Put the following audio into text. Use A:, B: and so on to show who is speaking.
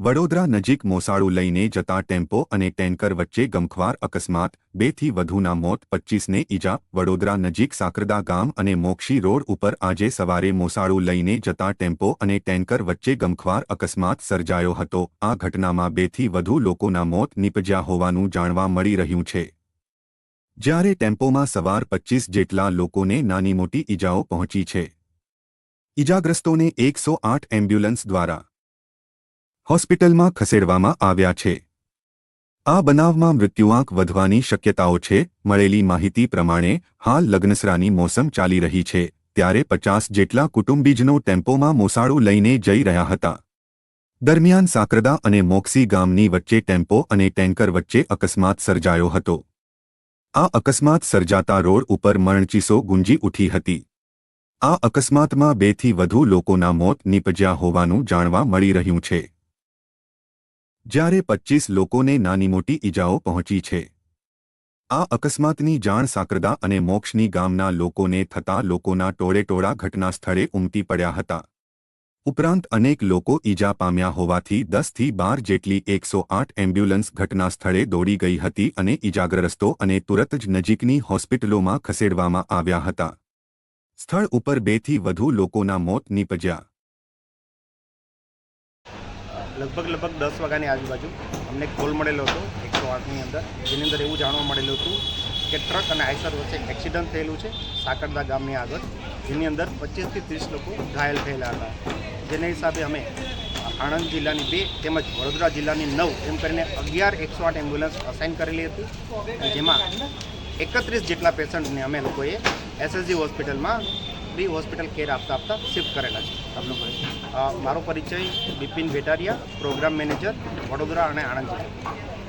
A: વડોદરા નજીક મોસાળું લઈને જતા ટેમ્પો અને ટેન્કર વચ્ચે ગમખ્વાર અકસ્માત બેથી વધુના મોત, પચ્ચીસને ઈજા, વડોદરા નજીક સાકરદા ગામ અને મોક્ષી રોડ ઉપર આજે સવારે મોસાળું લઈને જતા ટેમ્પો અને ટેન્કર વચ્ચે ગમખ્વાર અકસ્માત સર્જાયો હતો. આ ઘટનામાં બેથી વધુ લોકોના મોત નીપજ્યા હોવાનું જાણવા મળી રહ્યું છે. જ્યારે ટેમ્પોમાં સવાર પચ્ચીસ જેટલા લોકોને નાની મોટી ઈજાઓ પહોંચી છે. ઈજાગ્રસ્તોને એકસો આઠ એમ્બ્યુલન્સ દ્વારા હોસ્પિટલમાં ખસેડવામાં આવ્યા છે. આ બનાવમાં મૃત્યુઆંક વધવાની શક્યતાઓ છે. મળેલી માહિતી પ્રમાણે, હાલ લગ્નસરાની મોસમ ચાલી રહી છે. ત્યારે પચાસ જેટલા કુટુંબીજનો ટેમ્પોમાં મોસાળું લઈને જઈ રહ્યા હતા. દરમિયાન સાકરદા અને મોક્સી ગામની વચ્ચે ટેમ્પો અને ટેન્કર વચ્ચે અકસ્માત સર્જાયો હતો. આ અકસ્માત સર્જાતા રોડ ઉપર મરણચીસો ગુંજી ઉઠી હતી. આ અકસ્માતમાં બેથી વધુ લોકોના મોત નીપજ્યા હોવાનું જાણવા મળી રહ્યું છે. જ્યારે પચ્ચીસ લોકોને નાની મોટી ઈજાઓ પહોંચી છે. આ અકસ્માતની જાણ સાકરદા અને મોક્ષની ગામના લોકોને થતા લોકોના ટોળેટોળા ઘટના સ્થળે ઉમટી પડ્યા હતા. ઉપરાંત અનેક લોકો ઈજા પામ્યા હોવાથી દસથી બાર જેટલી એકસો આઠ એમ્બ્યુલન્સ ઘટના સ્થળે દોડી ગઈ હતી અને ઈજાગ્રસ્તો અને તુરત જ નજીકની હોસ્પિટલોમાં ખસેડવામાં આવ્યા હતા. સ્થળ ઉપર બેથી વધુ લોકોના મોત નીપજ્યા.
B: લગભગ લગભગ દસ વાગ્યાની આજુબાજુ અમને કોલ મળેલો હતો એકસો આઠની અંદર, જેની અંદર એવું જાણવા મળેલું હતું કે ટ્રક અને આઈસર વચ્ચે એક્સિડન્ટ થયેલું છે સાકરદા ગામની આગળ, જેની અંદર પચીસથી ત્રીસ લોકો ઘાયલ થયેલા હતા. જેના હિસાબે અમે આણંદ જિલ્લાની બે તેમજ વડોદરા જિલ્લાની નવ એમ કરીને અગિયાર એકસો આઠ એમ્બ્યુલન્સ અસાઇન કરેલી હતી. જેમાં એકત્રીસ જેટલા પેશન્ટને અમે લોકોએ એસએસજી હોસ્પિટલમાં બી હોસ્પિટલ કેર આપતા આપતા શિફ્ટ કરેલા છે પરિચય મારો પરિચય બિપિન ભેટારિયા પ્રોગ્રામ મેનેજર વડોદરા અને આણંદ જિલ્લા